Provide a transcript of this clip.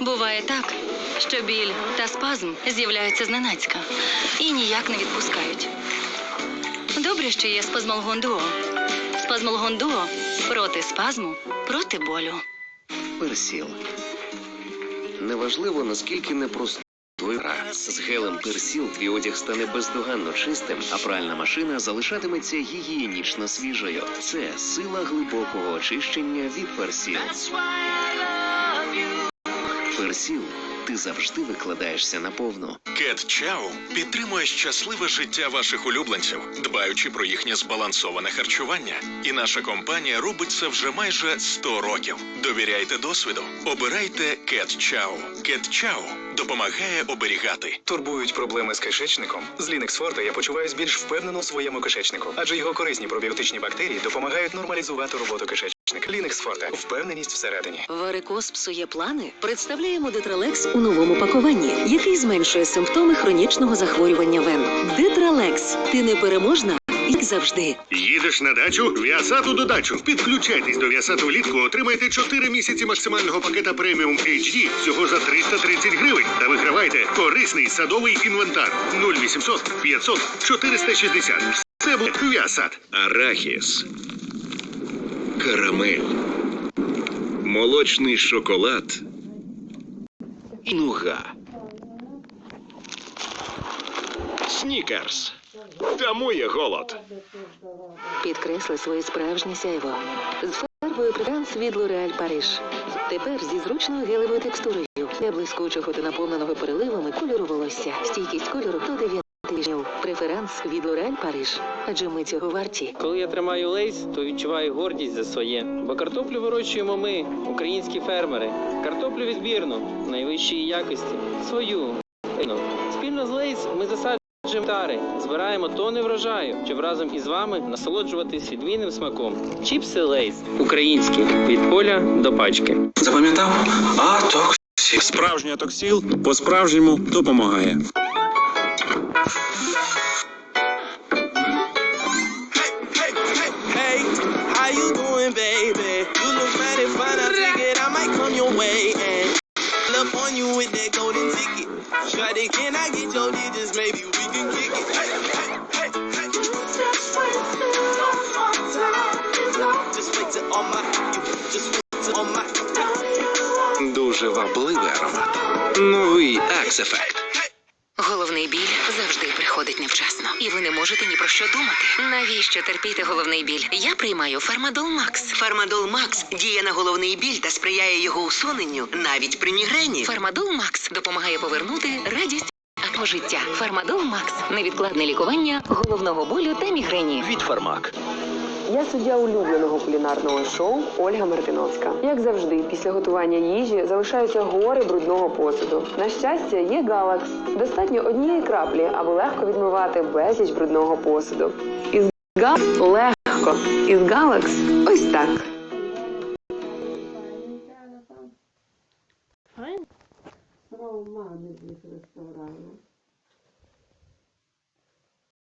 Буває так, що біль та спазм з'являються зненацька і ніяк не відпускають. Добре, що є спазмолгон дуо. Спазмолгон дуо проти спазму, проти болю. Персіл. Неважливо, наскільки непростою гра. З гелем персіл твій одяг стане бездоганно чистим, а пральна машина залишатиметься гігієнічно свіжою. Це сила глибокого очищення від персіл. Персіл. Ти завжди викладаєшся наповну. Кет Чау підтримує щасливе життя ваших улюбленців, дбаючи про їхнє збалансоване харчування. І наша компанія робить це вже майже 100 років. Довіряйте досвіду. Обирайте Кет Чау. Кет Чау допомагає оберігати. Турбують проблеми з кишечником. З Linux Forte я почуваюсь більш впевнено у своєму кишечнику, адже його корисні пробіотичні бактерії допомагають нормалізувати роботу кишечника. Forte. впевненість всередині. Варикоз псує плани. Представляємо Детралекс у новому пакуванні, який зменшує симптоми хронічного захворювання вен. Детралекс. Ти непереможна, як завжди. Їдеш на дачу? Віасату додачу. Підключайтесь до Віасату влітку, отримайте 4 місяці максимального пакета преміум HD всього за 330 гривень. Та вигравайте корисний садовий інвентар 0800 500 460. Це буде Віасат. арахіс, карамель, молочний шоколад і нуга. Снікерс. Тамує голод. Підкресли своє справжнє сяйво. З фарбою Префранс від L'Oréal Париж. Тепер зі зручною гелевою текстурою, для блискучого та наповненого переливами кольору волосся. Стійкість кольору до 9 тижнів. Преферанс від L'Oréal Париж. Адже ми цього варті. Коли я тримаю лейс, то відчуваю гордість за своє. Бо картоплю вирощуємо ми, українські фермери. Картоплю відбірну, найвищої якості, свою. Ну, Спільно з лейс ми засаджуємо тари, збираємо тони врожаю, щоб разом із вами насолоджуватись відмінним смаком. Чіпси лейс українські від поля до пачки. Запам'ятав? А, то Справжній атоксіл по-справжньому допомагає. With that golden ticket. Shawty, can I get your digits? Maybe we can kick it. Hey, hey, hey, hey. Just wait till all my, just wait till all my. Дуже вабливий аромат. Новий Axe Effect. Головний біль завжди приходить невчасно, і ви не можете ні про що думати. Навіщо терпіти головний біль? Я приймаю Фармадол Макс. Фармадол Макс діє на головний біль та сприяє його усуненню навіть при мігрені. Фармадол Макс допомагає повернути радість до життя. Фармадол Макс невідкладне лікування головного болю та мігрені. Від Фармак. Я суддя улюбленого кулінарного шоу Ольга Мартиновська. Як завжди, після готування їжі залишаються гори брудного посуду. На щастя, є галакс. Достатньо однієї краплі, аби легко відмивати безліч брудного посуду. Із галакс легко. Із галакс ось так. Романи з ресторану.